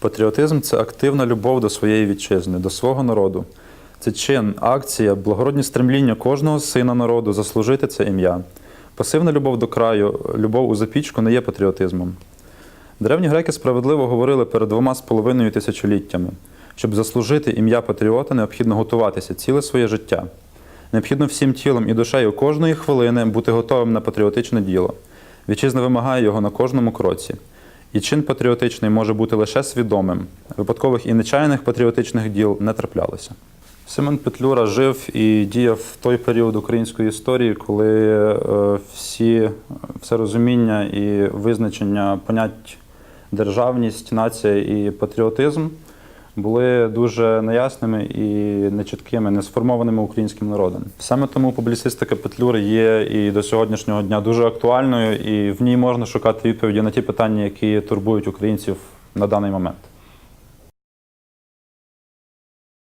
Патріотизм це активна любов до своєї вітчизни, до свого народу. Це чин, акція, благородні стремління кожного сина народу заслужити це ім'я. Пасивна любов до краю, любов у запічку не є патріотизмом. Древні греки справедливо говорили перед двома з половиною тисячоліттями. Щоб заслужити ім'я патріота, необхідно готуватися ціле своє життя. Необхідно всім тілом і душею кожної хвилини бути готовим на патріотичне діло. Вітчизна вимагає його на кожному кроці. І чин патріотичний може бути лише свідомим. Випадкових і нечаяних патріотичних діл не траплялося. Семен Петлюра жив і діяв в той період української історії, коли е, всі, все розуміння і визначення понять державність, нація і патріотизм були дуже неясними і нечіткими, не сформованими українським народом. Саме тому публіцистика Петлюри є і до сьогоднішнього дня дуже актуальною, і в ній можна шукати відповіді на ті питання, які турбують українців на даний момент.